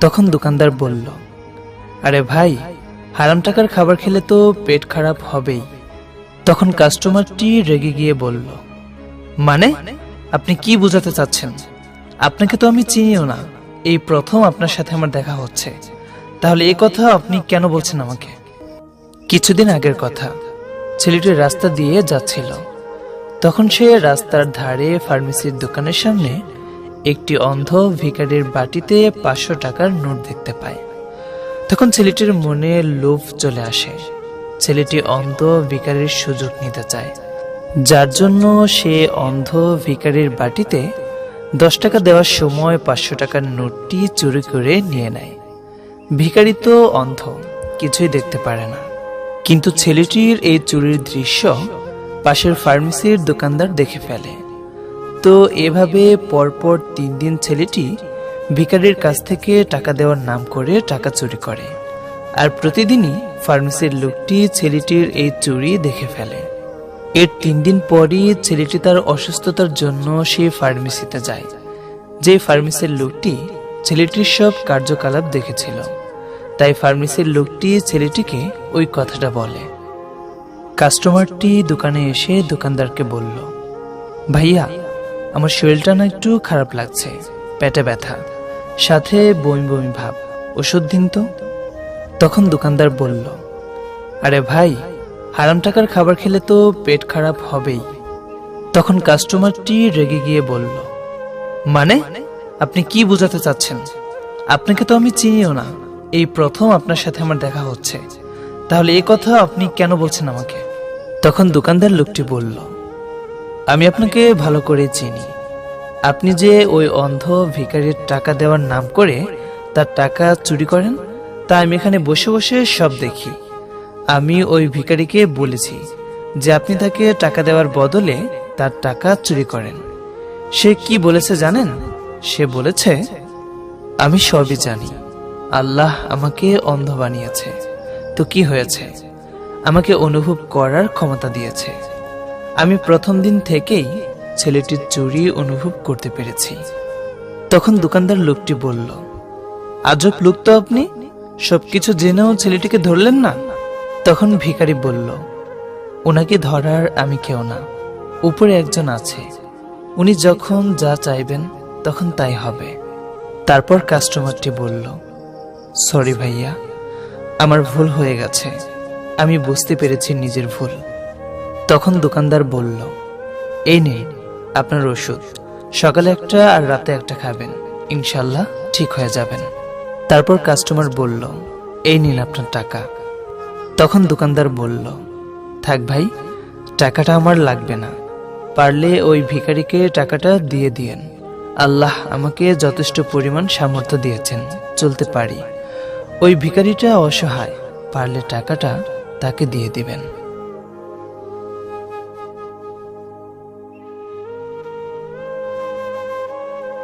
তখন দোকানদার বলল, আরে ভাই, হারাম টাকার খাবার খেলে তো পেট খারাপ হবেই। তখন কাস্টমারটি রেগে গিয়ে বলল মানে? আপনি কি বোঝাতে চাচ্ছেন? আপনাকে তো আমি চিনিও না। এই প্রথম আপনার সাথে আমার দেখা হচ্ছে। তাহলে এই কথা আপনি কেন বলছেন আমাকে? কিছুদিন আগের কথা, ছেলেটি রাস্তা দিয়ে যাচ্ছিল। তখন সে রাস্তার ধারে ফার্মেসির দোকানের সামনে একটি অন্ধ ভিখারির বাটিতে পাঁচশো টাকার নোট দেখতে পায়। তখন ছেলেটির মনে লোভ চলে আসে। ছেলেটি অন্ধ ভিখারির সুযোগ নিতে চায়। যার জন্য সে অন্ধ ভিখারির বাটিতে দশ টাকা দেওয়ার সময় পাঁচশো টাকার নোটটি চুরি করে নিয়ে নেয়। ভিখারি তো অন্ধ, কিছুই দেখতে পারে না। কিন্তু ছেলেটির এই চুরির দৃশ্য পাশের ফার্মেসির দোকানদার দেখে ফেলে। তো এভাবে পরপর তিন দিন ছেলেটি ভিখারির কাছ থেকে টাকা দেওয়ার নাম করে টাকা চুরি করে। আর প্রতিদিনই ফার্মেসির লোকটি ছেলেটির এই চুরি দেখে ফেলে। এর তিন দিন পরই ছেলেটি তার অসুস্থতার জন্য সেই ফার্মেসিতে যায়। যে ফার্মেসির লোকটি ছেলেটির সব কার্যকলাপ দেখেছিল। তাই ফার্মেসির লোকটি ছেলেটিকে ওই কথাটা বলে। কাস্টমারটি দোকানে এসে দোকানদারকে বলল, ভাইয়া আমার শরীরটা না একটু খারাপ লাগছে, পেটে ব্যথা, সাথে বমি বমি ভাব। ওষুধ দিন তো? তখন দোকানদার বলল, আরে ভাই, হারাম টাকার খাবার খেলে তো পেট খারাপ হবেই। তখন কাস্টমারটি রেগে গিয়ে বলল মানে? আপনি কি বোঝাতে চাচ্ছেন? আপনাকে তো আমি চিনিও না। এই প্রথম আপনার সাথে আমার দেখা হচ্ছে। তাহলে এই কথা আপনি কেন বলছেন আমাকে? তখন দোকানদার লোকটি বলল আমি আপনাকে ভালো করে চিনি। আপনি যে ওই অন্ধ ভিখারির টাকা দেওয়ার নাম করে তার টাকা চুরি করেন, তা আমি এখানে বসে বসে সব দেখি। আমি ওই ভিখারিকে বলেছি যে আপনি তাকে টাকা দেওয়ার বদলে তার টাকা চুরি করেন। সে কি বলেছে জানেন? সে বলেছে, আমি সবই জানি। আল্লাহ আমাকে অন্ধ বানিয়েছে। তো কি হয়েছে? আমাকে অনুভব করার ক্ষমতা দিয়েছে। আমি প্রথম দিন থেকেই ছেলেটির চুরি অনুভব করতে পেরেছি। তখন দোকানদার লোকটি বলল, আজব লোক তো আপনি। সবকিছু জেনেও ছেলেটিকে ধরলেন না? তখন ভিখারি বলল, ওনাকে ধরার আমি কেউ না। উপরে একজন আছে। উনি যখন যা চাইবেন তখন তাই হবে। তারপর কাস্টমারটি বলল, সরি ভাইয়া, আমার ভুল হয়ে গেছে। আমি বুঝতে পেরেছি নিজের ভুল। তখন দোকানদার বলল, এই নিন, আপনার ওষুধ। সকালে একটা আর রাতে একটা খাবেন। ইনশাল্লাহ ঠিক হয়ে যাবেন। তারপর কাস্টমার বলল, এই নিন আপনার টাকা। তখন দোকানদার বলল, থাক ভাই, টাকাটা আমার লাগবে না। পারলে ওই ভিখারিকে টাকাটা দিয়ে দিয়েন। আল্লাহ আমাকে যথেষ্ট পরিমাণ সামর্থ্য দিয়েছেন, চলতে পারি। ওই ভিখারিটা অসহায়, পারলে টাকাটা তাকে দিয়ে দিবেন।